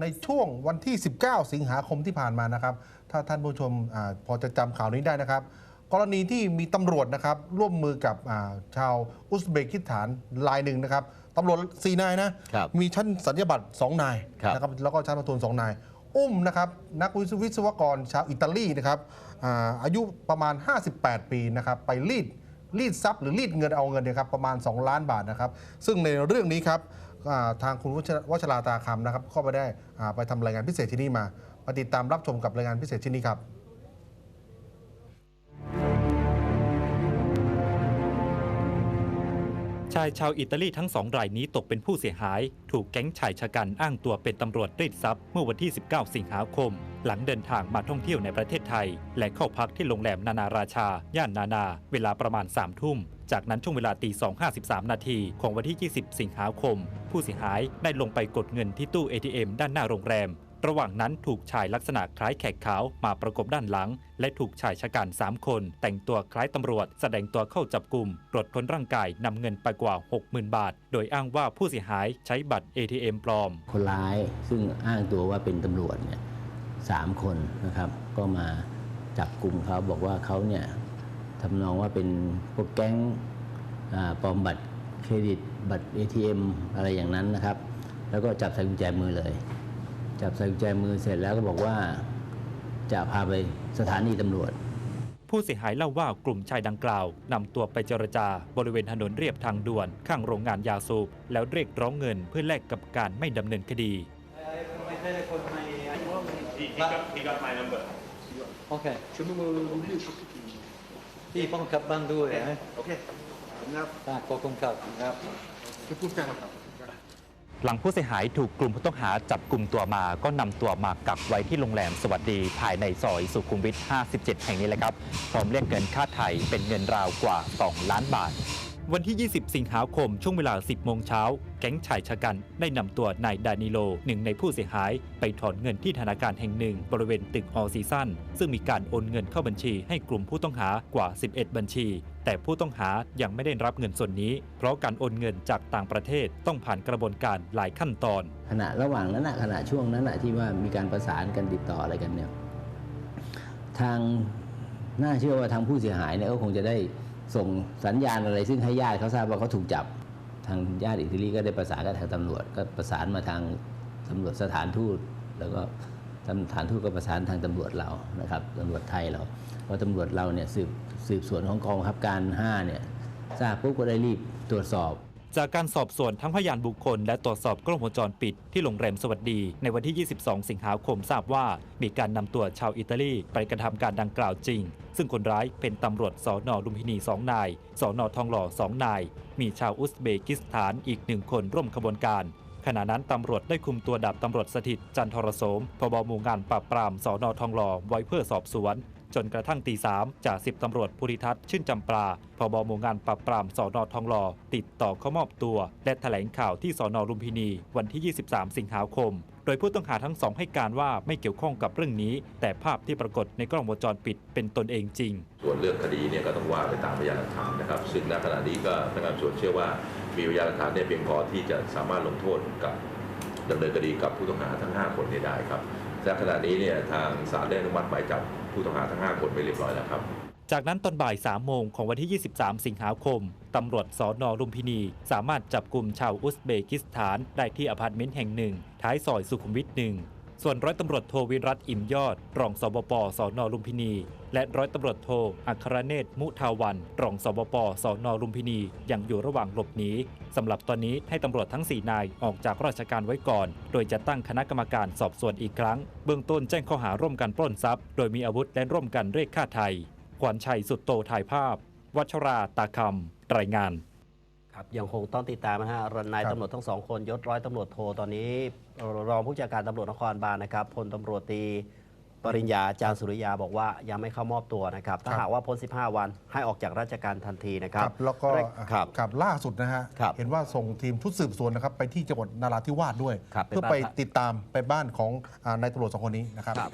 ในช่วงวันที่ 19 สิงหาคมที่ผ่านมานะครับ ถ้าท่านผู้ชมอาพอจะจำข่าวนี้ได้นะครับ กรณีที่มีตำรวจนะครับร่วมมือกับอ่าชาวอุซเบกิสถานรายหนึ่งนะครับตำรวจสี่นายนะครับมีชั้นสัญญาบัตร2นายครับนะครับแล้วก็ชั้นประทุน2นาย อุ้มนะครับนักวิศวกรชาวอิตาลีนะครับอาอายุประมาณ 58 ปีนะครับไปรีดรีดทรัพย์หรือรีดเงินเอาเงินเนี่ยครับประมาณ 2 ล้านบาทนะครับ ซึ่งในเรื่องนี้ครับอ่า ทางคุณวชรวชราตาคำนะครับก็ไปได้ไปทำรายงานพิเศษที่นี่มามาติดตามรับชมกับรายงานพิเศษที่นี่ครับชายชาวอิตาลีทั้งสองรายนี้ตกเป็นผู้เสียหาย ถูกแก๊งชายชะกันอ้างตัวเป็นตำรวจรีดทรัพย์เมื่อวันที่ 19 สิงหาคม หลังเดินทางมาท่องเที่ยวในประเทศไทย และเข้าพักที่โรงแรมนานาราชา ย่านนานา เวลาประมาณ3ทุ่ม จากนั้นช่วงเวลาตี2.53 นาทีของวันที่ 20 สิงหาคม ผู้เสียหายได้ลงไปกดเงินที่ตู้ ATM ด้านหน้าโรงแรม ระหว่างนั้นถูกชายลักษณะคล้ายแขกขาวมาประกบด้านหลัง และถูกชายชะกัน 3 คน แต่งตัวคล้ายตำรวจ แสดงตัวเข้าจับกลุ่มตรวจค้นร่างกายนำเงินไปกว่า 60,000 บาท โดยอ้างว่าผู้เสียหายใช้บัตร ATM ปลอม คนร้ายซึ่งอ้างตัวว่าเป็นตำรวจเนี่ยสามคนนะครับ ก็มาจับกลุ่มเขาบอกว่าเขาเนี่ย ทำนองว่าเป็นพวกแก๊งอ่าปลอมบัตรเครดิตบัตร ATM อะไรอย่างนั้นนะครับ แล้วก็จับใส่กุญแจมือเลย จับใส่กุญแจมือเสร็จแล้วก็บอกว่าจะพาไปสถานีตำรวจ ผู้เสียหายเล่าว่ากลุ่มชายดังกล่าวนำตัวไปเจรจาบริเวณถนนเรียบทางด่วน ข้างโรงงานยาสูบแล้วเรียกร้องเงินเพื่อแลกกับการไม่ดำเนินคดี He, he, got, he got my number. โอเคพี่ป้องกลับบ้านด้วยนะโอเคครับฝากขอบคุณครับครับหลังผู้เสียหายถูกกลุ่มผู้ต้องหาจับกลุ่มตัวมาก็นำตัวมากักไว้ที่โรงแรมสวัสดีภายในซอยสุขุมวิท 57 แห่งนี้แหละครับ พร้อมเรียกเงินค่าไถ่เป็นเงินราวกว่า 2 ล้านบาท วันที่ 20 สิงหาคม ช่วงเวลา 10 โมงเช้า แก๊งชายชะกันได้นำตัวนายดานิโล หนึ่งในผู้เสียหาย ไปถอนเงินที่ธนาคารแห่งหนึ่ง บริเวณตึกออซีซันซึ่งมีการโอนเงินเข้าบัญชีให้กลุ่มผู้ต้องหากว่า 11 บัญชี แต่ผู้ต้องหายังไม่ได้รับเงินส่วนนี้ เพราะการโอนเงินจากต่างประเทศต้องผ่านกระบวนการหลายขั้นตอน ขณะระหว่างนั้นนะขณะช่วงนั้นนะที่ว่ามีการประสานกันติดต่ออะไรกันเนี่ยทางน่าเชื่อว่าทางผู้เสียหายเนี่ยก็คงจะได้ ส่งสัญญาณอะไรซึ่งให้ญาติเขาทราบว่าเขาถูกจับ ทางญาติอิตาลีก็ได้ประสานกับทางตำรวจ ก็ประสานมาทางตำรวจสถานทูต แล้วก็สถานทูตก็ประสานทางตำรวจเรานะครับตำรวจไทยเราเพราะตำรวจเราเนี่ยสืบสืบสวนของกองบังคับการ5เนี่ยทราบปุ๊บก็ได้รีบตรวจสอบ จากการสอบสวนทั้งพยานบุคคล และตรวจสอบกล้องวงจรปิดที่โรงแรมสวัสดี ในวันที่ 22 สิงหาคมทราบว่า มีการนำตัวชาวอิตาลีไปกระทำการดังกล่าวจริง ซึ่งคนร้ายเป็นตำรวจสอนอลุมพินี2นายสอนอทองหล่อ2นาย มีชาวอุซเบกิสถานอีกหนึ่งคนร่วมขบวนการขณะนั้นตำรวจได้คุมตัวดาบตำรวจสถิตจันทรโสมพบหมู่งานปราบปรามสอนอทองหล่อไว้เพื่อสอบสวน จนกระทั่งตีสามจ่าสิบตำรวจภูริทัศน์ชื่นจำปาพบหมู่งานปราบปรามสอนอทองหล่อติดต่อเข้ามอบตัว และแถลงข่าวที่สอนอลุมพินี วันที่ 23 สิงหาคม โดยผู้ต้องหาทั้งสองให้การว่าไม่เกี่ยวข้องกับเรื่องนี้ แต่ภาพที่ปรากฏในกล้องวงจรปิดเป็นตนเองจริง ส่วนเรื่องคดีเนี่ยก็ต้องว่าไปตามพยานหลักฐานนะครับซึ่งณขณะนี้ก็พนักงานสอบสวนเชื่อว่ามีพยานหลักฐานเนี่ยเพียงพอที่จะสามารถลงโทษกับดำเนินคดีกับผู้ต้องหาทั้ง 5 คนเนี่ยได้ครับและขณะนี้เนี่ยทางศาลได้อนุมัติหมายจับ ผู้ต้องหาทั้ง 5 คนไปเรียบร้อยแล้วครับ จากนั้นตอนบ่าย 3 โมงของวันที่ 23 สิงหาคม ตำรวจสอนอรุมพินี สามารถจับกลุ่มชาวอุซเบกิสถานได้ที่อพาร์ตเมนต์แห่งหนึ่ง ท้ายซอยสุขุมวิทหนึ่ง ส่วนร้อยตำรวจโทวิรัตอิ่มยอด รองสบปสอนอลุมพินี และร้อยตำรวจโทอัครเนศมุทาวัน รองสบปสอนอลุมพินียังอยู่ระหว่างหลบหนีสำหรับตอนนี้ให้ตำรวจทั้ง 4 นายออกจากราชการไว้ก่อน โดยจะตั้งคณะกรรมการสอบสวนอีกครั้ง เบื้องต้นแจ้งข้อหาร่วมกันปล้นทรัพย์ โดยมีอาวุธและร่วมกันเรียกค่าไทย ขวัญชัยสุดโตถ่ายภาพ วัชราตาคำรายงาน ครับยังคงต้องติดตามนะฮะนายครับตำรวจทั้งสองคนยศร้อยตำรวจโทตอนนี้รองผู้จัดการตำรวจนครบาลนะครับพลตำรวจตรีปริญญาจารย์สุริยาบอกว่ายังไม่เข้ามอบตัวนะครับ ถ้าครับหากว่าพ้น 15 วันให้ออกจากราชการทันทีนะครับ แล้วก็ครับครับล่าสุดนะฮะครับเห็นว่าส่งทีมชุดสืบสวนนะครับไปที่จังหวัดนาราธิวาสด้วยครับเพื่อไปไปบ้านติดตามไปบ้านของอ่านายตำรวจสองคนนี้นะครับครับ